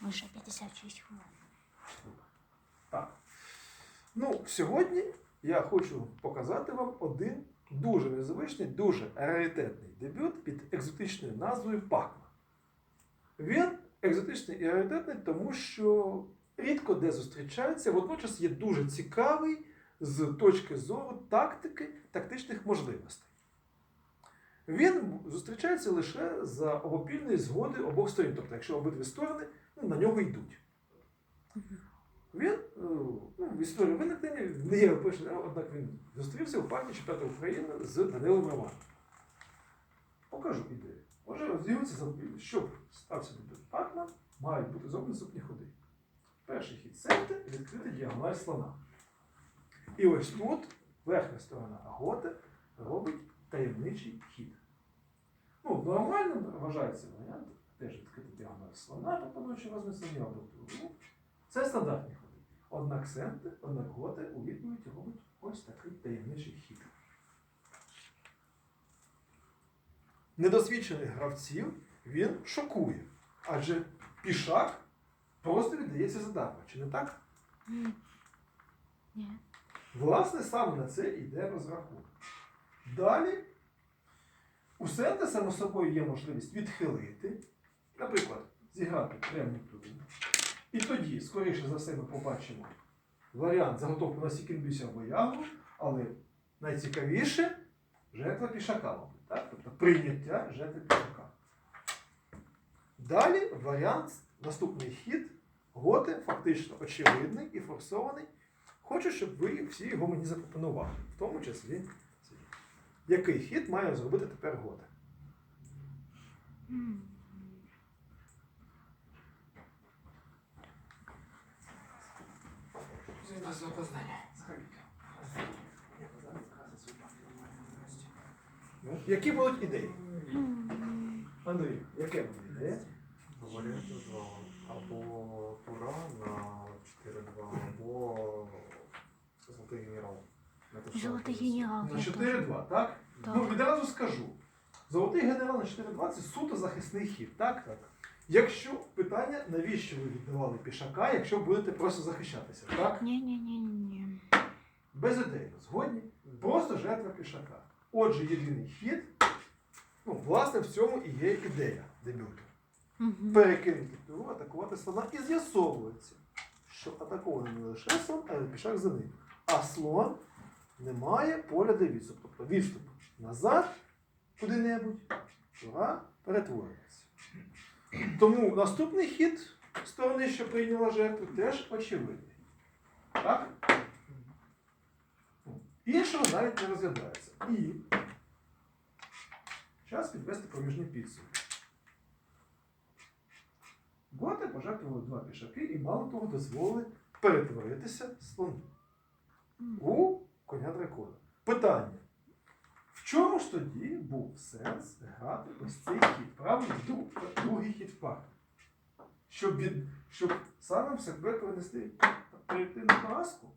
Ми ще 56 хвилин. Так. Ну, сьогодні я хочу показати вам один дуже незвичний, дуже раритетний дебют під екзотичною назвою Пакма. Він екзотичний і раритетний, тому що рідко де зустрічається, водночас є дуже цікавий з точки зору тактики, тактичних можливостей. Він зустрічається лише за обопільної згоди обох сторін, тобто, якщо обидві сторони ну, на нього йдуть. Він е, ну, в історії виникнення не є опишений, однак він зустрівся у парті чемпіонату України з Данилом Романом. Покажу ідею. Може розділитися за щоб стався Пакман, мають бути зроблені наступні ходи. Перший хід сенти відкрити діагональ слона. І ось тут верхня сторона аготи робить таємничий хід. Ну, нормально вважається варіант теж відкрити діагональ слона, пропонуючи розміщення оберту. Це стандартні ходи. Однак сенти, однак готи у відповідь робить ось такий таємничий хід. Недосвідчених гравців він шокує, адже пішак просто віддається задарма, чи не так? Ні. Власне, саме на це йде розрахунок. Далі у сенти, само собою, є можливість відхилити, наприклад, зіграти пряму туру. І тоді, скоріше за все, ми побачимо варіант заготовки на сікінбюся або ягу, але найцікавіше жертва пішака, мабуть, так? тобто прийняття жертви пішака. Далі варіант, наступний хід, готи фактично очевидний і форсований. Хочу, щоб ви всі його мені запропонували, в тому числі. Який хід має зробити тепер готи. Ну, Які будуть ідеї? Андрій, яке буде ідея? Варіанти два. Або тура на 4-2, або золотий генерал. Золотий генерал. На я 4-2, так? Так. Ну, відразу скажу. Золотий генерал на 4-2 суто захисний хід, так? Так. Якщо питання, навіщо ви віддавали пішака, якщо будете просто захищатися, так? Ні, ні, ні, ні. Без ідеї, згодні? Просто жертва пішака. Отже, єдиний хід, ну, власне, в цьому і є ідея дебюту. Мгм. Перекинути пілу, атакувати слона і з'ясовується, що атакований не лише слон, а й пішак за ним. А слон не має поля для відступу. Тобто відступ назад куди-небудь, тура перетворюється. Тому наступний хід сторони, що прийняла жертву, теж очевидний. Так? Іншого навіть не розглядається. І час підвести проміжні підсумки. Готи пожертвували два пішаки і мало того дозволили перетворитися слону у коня дракона. Питання. В чому ж тоді був сенс грати ось цей хід? Правильно, другий хід в парі. Щоб, від, щоб самим себе перенести перейти на поразку?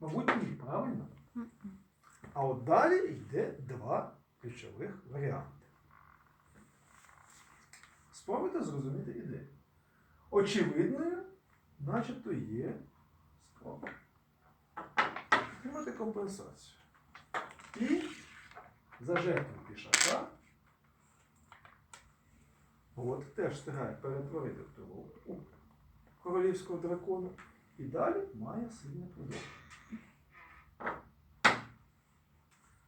Мабуть, ні, правильно? А от далі йде два ключових варіанти. Спробуйте зрозуміти ідею. Очевидною, начебто є спроба. Отримати компенсацію. І за жертву пішака от теж встигає перетворити того у королівського дракона. І далі має сильне продовження.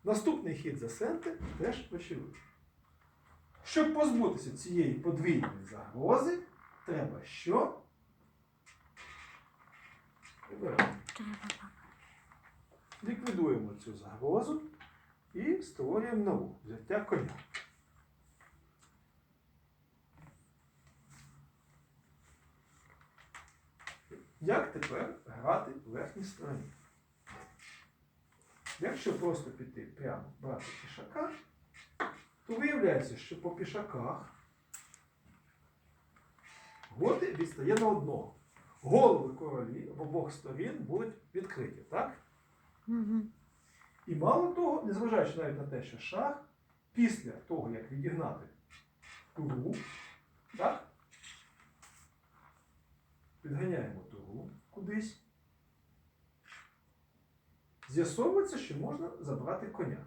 Наступний хід за сенти теж очевидний. Щоб позбутися цієї подвійної загрози, треба що? Прибирати. Ліквідуємо цю загрозу і створюємо нову взяття коня. Як тепер грати в верхній стороні? Якщо просто піти прямо брати пішака, то виявляється, що по пішаках готи відстає на одного. Голови королі в обох сторін будуть відкриті, так? Мгм. І мало того, незважаючи навіть на те, що шах після того, як відігнати тугу, так, підганяємо туру кудись, з'ясовується, що можна забрати коня.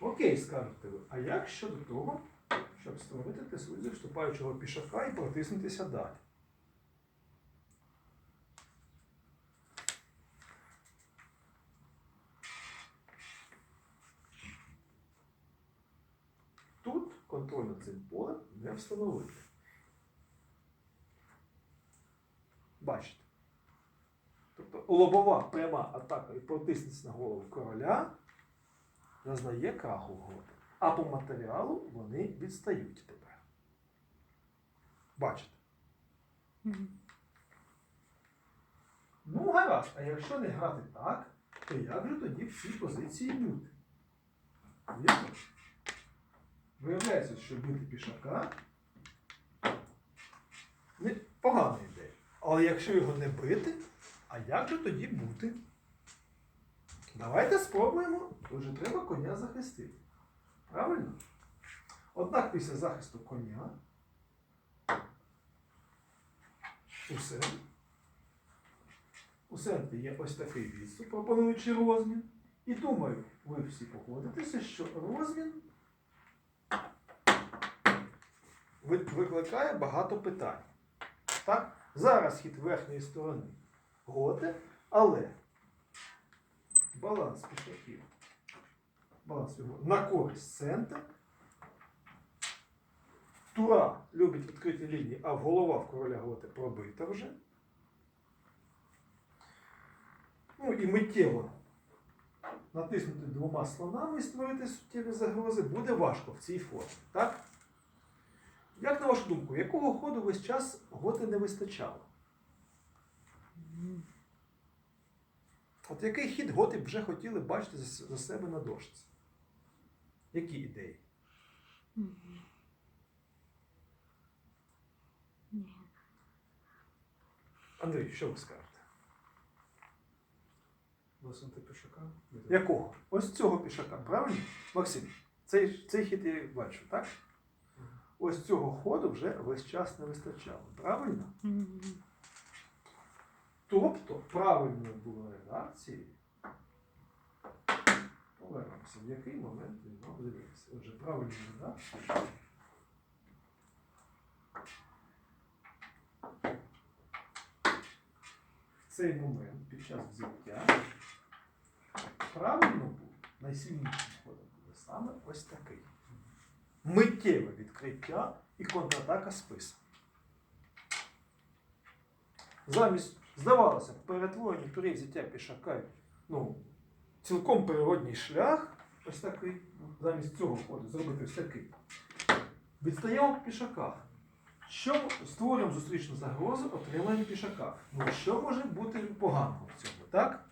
Окей, скажете ви, а як щодо того, щоб встановити тису заступаючого пішака і протиснутися далі? Контроль над цим полем не встановити. Бачите? Тобто лобова пряма атака і протиснеться на голову короля зазнає краху готи. А по матеріалу вони відстають тепер. Бачите? Ну, гаразд, а якщо не грати так, то як же тоді в цій позиції бути? Вірно? Виявляється, що бити пішака не погана ідея. Але якщо його не бити, а як же тоді бути? Давайте спробуємо, отже, треба коня захистити. Правильно? Однак після захисту коня усе. У є ось такий відступ, пропонуючи розмін. І думаю, ви всі погодитеся, що розмін ви- викликає багато питань. Так? Зараз хід верхньої сторони готи, але баланс пішаків, баланс його на користь центра. Тура любить відкриті лінії, а голова в короля готи пробита вже. Ну і миттєво натиснути двома слонами і створити суттєві загрози буде важко в цій формі. Так? Як на вашу думку, якого ходу весь час готи не вистачало? От який хід готи вже хотіли бачити за, себе на дошці? Які ідеї? Андрій, що ви скажете? Висунути пішака. Якого? Ось цього пішака, правильно? Максим, цей, цей хід я бачу, так? Ось цього ходу вже весь час не вистачало, правильно? Тобто правильною було редакцією. Повернемося, в який момент він з'явитися. Отже, правильна редакція. В цей момент під час взяття правильно був найсильнішим ходом буде саме ось такий. Миттєве відкриття і контратака списа. Замість, здавалося, перетворення турі взяття пішака, ну, цілком природній шлях, ось такий, замість цього ходу зробити ось такий. Відстаємо в пішаках. Що створюємо зустрічну загрозу, отримаємо пішака. Ну, що може бути поганого в цьому, так?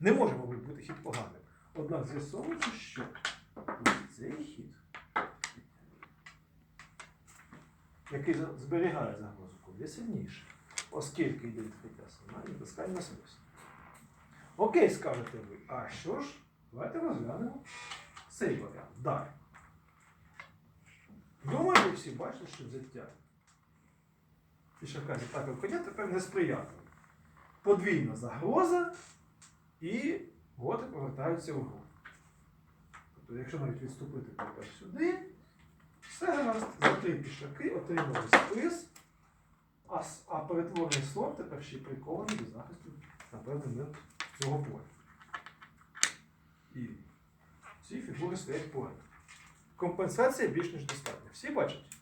Не може, мабуть, бути хід поганим. Однак з'ясовується, що цей хід, який зберігає загрозу, є сильніший оскільки йде відкриття слона і натискання на спис. Окей, скажете ви. А що ж? Давайте розглянемо цей варіант. Далі. Думаю, ви всі бачите, що взяття пішака з атакою коня тепер несприятливе. Подвійна загроза і готи повертаються в гру. Тобто, якщо навіть відступити тепер сюди, все гаразд, за три пішаки отримали спис. А, а перетворений слон тепер ще прикований до захисту на певний момент цього поля. І ці фігури стоять поряд. Компенсація більш ніж достатня. Всі бачать?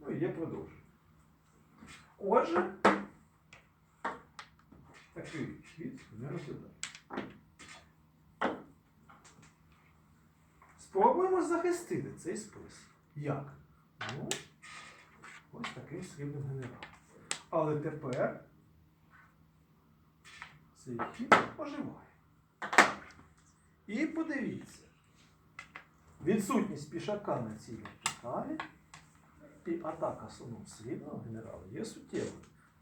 Ну і є продовження. Отже, такий хід не розглядає. Спробуємо захистити цей спис. Як? Ну, ось таким срібним генералом. Але тепер цей хід оживає. І подивіться, відсутність пішака на цій вертикалі і атака слоном срібного генерала є суттєвою,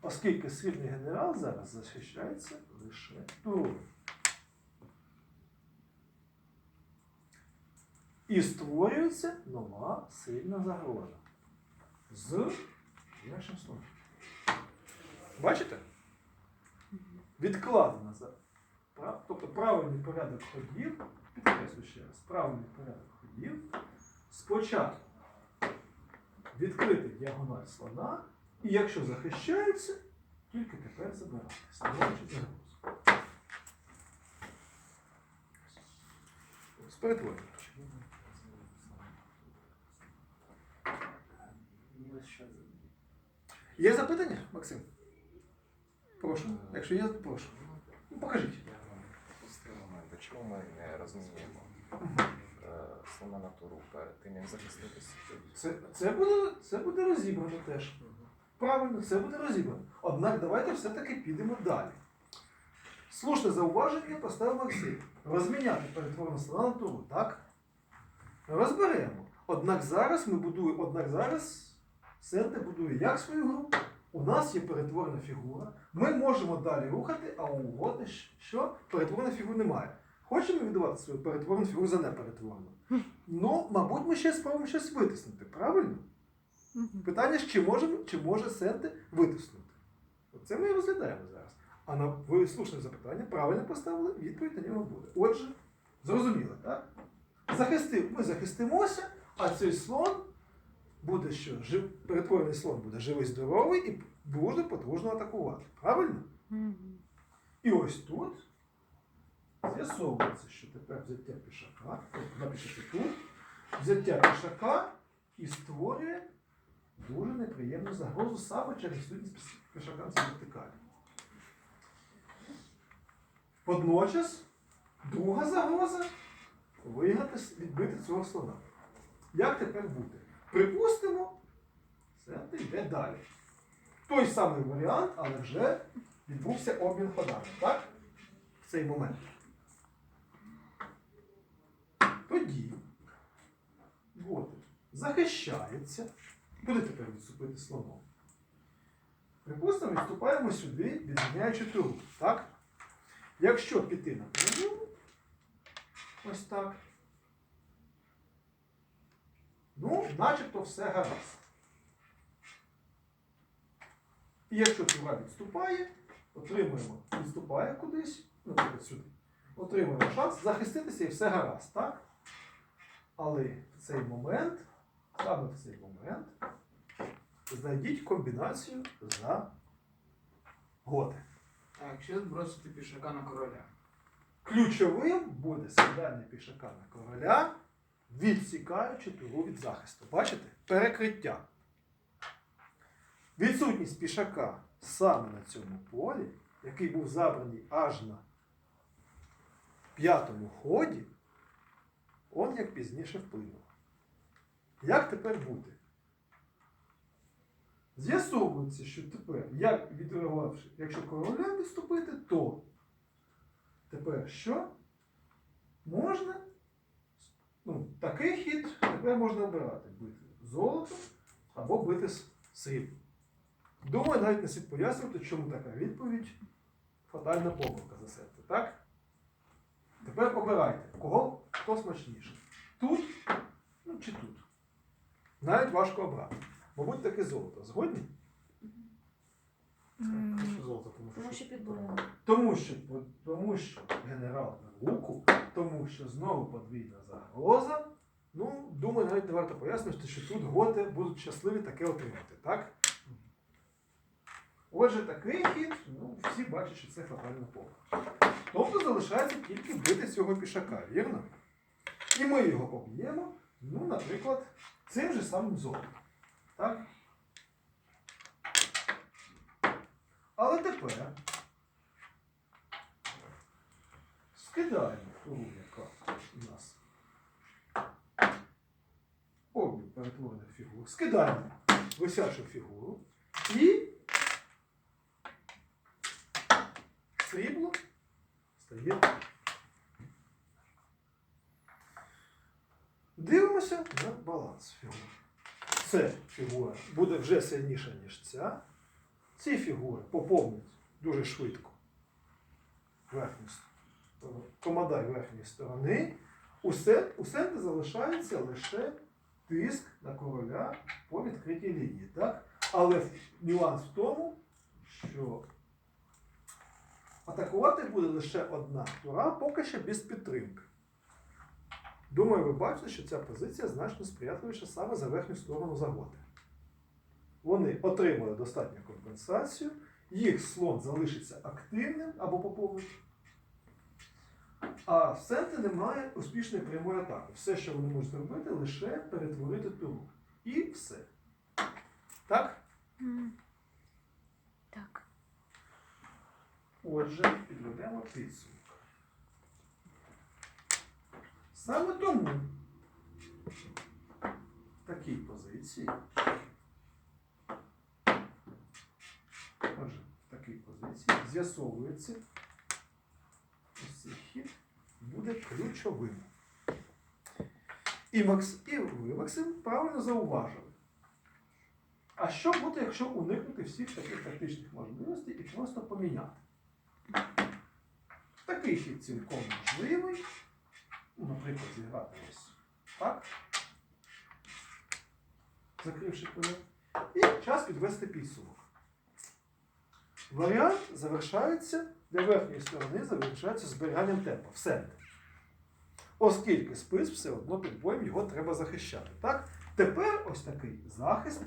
оскільки срібний генерал зараз захищається лише турою. І створюється нова сильна загроза з Інакшим словом. Бачите? Відкладено за. Тобто правильний порядок ходів, підкреслю ще раз, правильний порядок ходів. Спочатку відкрити діагональ слона, і якщо захищається, тільки тепер забирати, становлячи загрозу. Перетворюємо. Є запитання, Максим? Прошу. Якщо є, прошу. Ну, покажіть. Пустий момент. Чому ми не розмінюємо е, слона натуру перед тим, як захиститися? Це, це, буде, це буде розібрано теж. Правильно, це буде розібрано. Однак давайте все-таки підемо далі. Слушне зауваження поставив Максим. Розміняти перетворену слона на туру, так? Розберемо. Однак зараз ми будуємо, однак зараз Сенте будує як свою гру. У нас є перетворена фігура. Ми можемо далі рухати, а у Готи що? Перетвореної фігури немає. Хочемо віддавати свою перетворену фігуру за неперетворену? Ну, мабуть, ми ще спробуємо щось витиснути, правильно? Питання ж, чи, можемо, чи може Сенте витиснути? Це ми і розглядаємо зараз. А на ви слушне запитання правильно поставили, відповідь на нього буде. Отже, зрозуміло, так? Захистив, ми захистимося, а цей слон буде що? Жив, перетворений слон буде живий, здоровий і буде потужно атакувати. Правильно? Мгм. І ось тут з'ясовується, що тепер взяття пішака, напишете тут, взяття пішака і створює дуже неприємну загрозу саме через відсутність пішака на вертикалі. Водночас, друга загроза вигнати, с- відбити цього слона. Як тепер бути? Припустимо, це йде далі. Той самий варіант, але вже відбувся обмін ходами, так? В цей момент. Тоді Готи захищається. Куди тепер відступити слоном? Припустимо, відступаємо сюди, відміняючи туру. Так? Якщо піти на передову, ось так. Ну, начебто все гаразд. І якщо тура відступає, отримуємо, відступає кудись, ну, наприклад, сюди, отримуємо шанс захиститися і все гаразд, так? Але в цей момент, саме в цей момент, знайдіть комбінацію за готи. А якщо збросити пішака на короля? Ключовим буде скидання пішака на короля, відсікаючи туру від захисту. Бачите? Перекриття. Відсутність пішака саме на цьому полі, який був забраний аж на п'ятому ході, он як пізніше вплинув. Як тепер бути? З'ясовується, що тепер, як відреагувавши, якщо короля відступити, то Тепер що? Можна. Ну, такий хід тепер можна обирати. Бити золото або бити срібло. Думаю, навіть не слід пояснювати, чому така відповідь фатальна помилка за серце, так? Тепер обирайте, кого хто смачніше. Тут ну, чи тут. Навіть важко обрати. Мабуть, таке золото. Згодні? М, Що золото, тому Тому що підбором. Тому що, тому що генерал на руку, тому що знову подвійна загроза. Ну, думаю, навіть не варто пояснювати, що тут готи будуть щасливі таке отримати, так? Отже, такий хід, ну, всі бачать, що це фатальна помилка. Тобто залишається тільки бити цього пішака, вірно? І ми його поб'ємо, ну, наприклад, цим же самим золотом. Так? Але тепер скидаємо туру, яка у нас обмін перетворених фігур. Скидаємо висячу фігуру і срібло стає. Дивимося на баланс фігур. Це фігура буде вже сильніша, ніж ця. Ці фігури поповнять дуже швидко верхню комадай верхньої сторони. У, се, у центрі залишається лише тиск на короля по відкритій лінії. Так? Але нюанс в тому, що атакувати буде лише одна тура, поки що без підтримки. Думаю, ви бачите, що ця позиція значно сприятливіша саме за верхню сторону загоди. Вони отримали достатню компенсацію, їх слон залишиться активним або поповнить. А в центрі немає успішної прямої атаки. Все, що вони можуть зробити, лише перетворити туру. І все. Так? М. Так. Отже, підведемо підсумок. Саме тому в такій позиції. Отже, в такій позиції з'ясовується, ось цей хід буде ключовим. І, Макс, і ви, Максим, правильно зауважили. А що буде, якщо уникнути всіх таких тактичних можливостей і просто поміняти? Такий хід цілком можливий. Ну, Наприклад, зіграти ось так. Закривши поля. І час підвести підсумок. Варіант завершається для верхньої сторони, завершається зберіганням темпу. Все. Оскільки спис все одно під боєм його треба захищати. Так? Тепер ось такий захист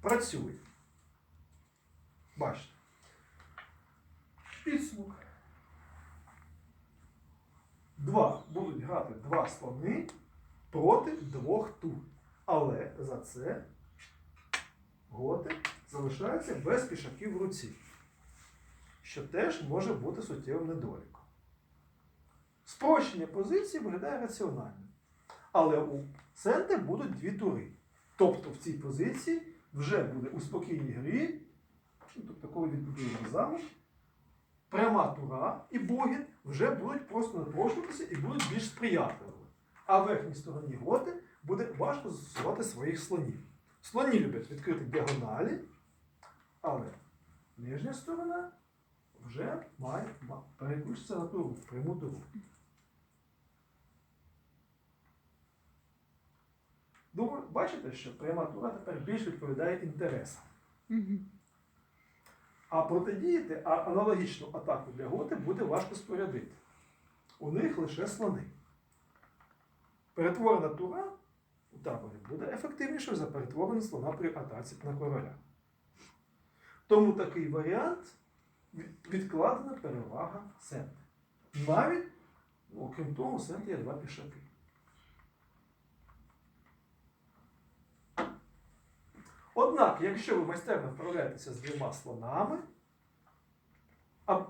працює. Бачите. Підсумок. Два будуть грати два слони проти двох тур. Але за це готи залишаються без пішаків в руці, що теж може бути суттєвим недоліком. Спрощення позиції виглядає раціонально. Але у центрі будуть дві тури. Тобто в цій позиції вже буде у спокійній грі, ну, тобто коли відбудуємо замок, пряма тура і боги вже будуть просто напрошуватися і будуть більш сприятливими. А в верхній стороні готи буде важко застосувати своїх слонів. Слоні люблять відкрити діагоналі, але нижня сторона вже має ма- переключитися на в пряму туру. Думаю, бачите, що пряма тура тепер більш відповідає інтересам. А протидіяти а аналогічну атаку для готи буде важко спорядити. У них лише слони. Перетворена тура у таборі буде ефективнішою за перетворений слона при атаці на короля. Тому такий варіант відкладена перевага сенти. Навіть, окрім того, у сенти є два пішаки. Однак, якщо ви майстерно вправляєтеся з двома слонами, а,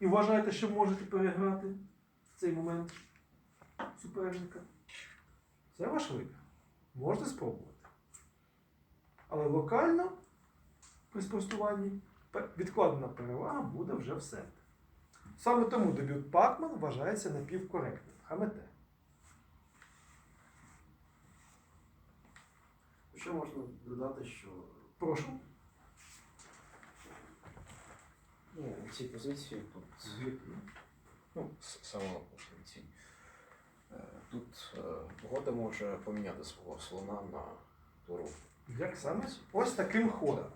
і вважаєте, що можете переграти в цей момент суперника, це ваш вибір. Можете спробувати. Але локально при спростуванні відкладена перевага буде вже в себе. Саме тому дебют Пакман вважається напівкоректним. Хамете. Ще можна додати, що Прошу. ну, у цій позиції тут Ну, з самого позиції. Е, Тут е, года може поміняти свого слона на туру. Як саме? Ось таким ходом.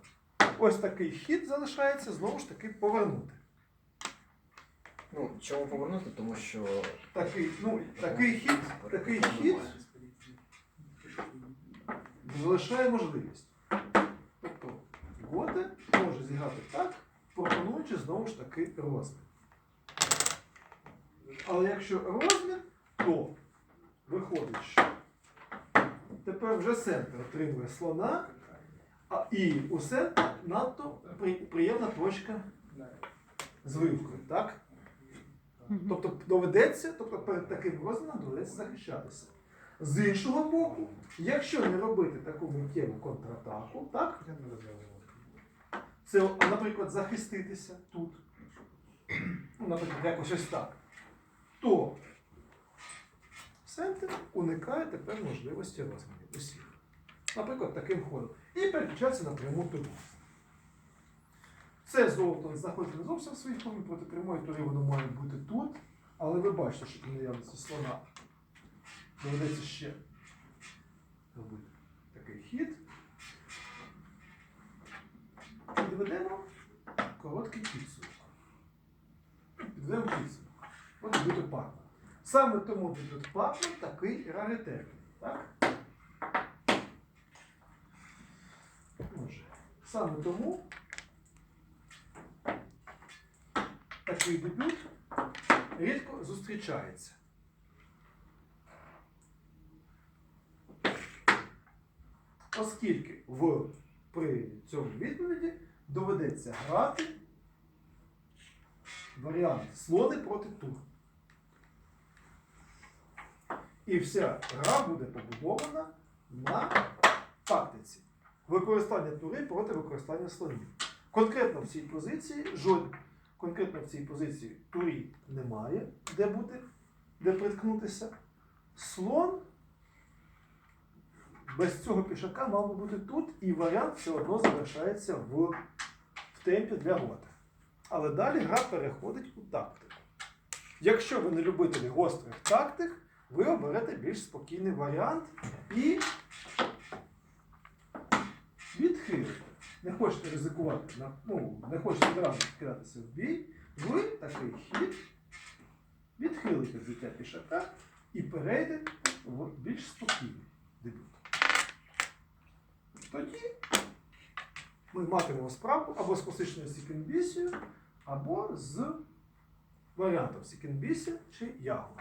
Ось такий хід залишається знову ж таки повернути. Ну, чому повернути? Тому що Такий, ну, такий хід, такий хід залишає можливість. Тобто Готе може зіграти так, пропонуючи знову ж таки розмір. Але якщо розмір, то виходить, що тепер вже центр отримує слона, а і у центрі надто при- приємна точка з вивкою, так? Тобто доведеться, тобто перед таким розміром доведеться захищатися. З іншого боку, якщо не робити таку миттєву контратаку, так? Це, наприклад, захиститися тут, ну, наприклад, якось ось так, то центр уникає тепер можливості розмірів усіх. Наприклад, таким ходом. І переключатися на пряму туру. Це золото знаходиться зовсім в своїй формі, проти прямої тури воно має бути тут. Але ви бачите, що при наявності слона доведеться ще робити такий хід. підведемо короткий підсумок. Підведемо підсумок. От дебют Пакман. Саме тому дебют Пакман такий раритетний. Так? Отже, саме тому такий дебют рідко зустрічається. Оскільки в, при цьому відповіді доведеться грати варіант слони проти тур. І вся гра буде побудована на тактиці. Використання тури проти використання слонів. Конкретно в цій позиції жодь, конкретно в цій позиції турі немає, де бути, де приткнутися. Слон без цього пішака мав би бути тут, і варіант все одно залишається в, в темпі для готи. Але далі гра переходить у тактику. Якщо ви не любителі гострих тактик, ви оберете більш спокійний варіант і відхилите. Не хочете ризикувати, ну, не хочете одразу вкидатися в бій, ви такий хід відхилите взяття пішака і перейдете в більш спокійний дебют. Тоді ми матимемо справу або з класичною сікенбісією, або з варіантом сікенбісі чи ягу.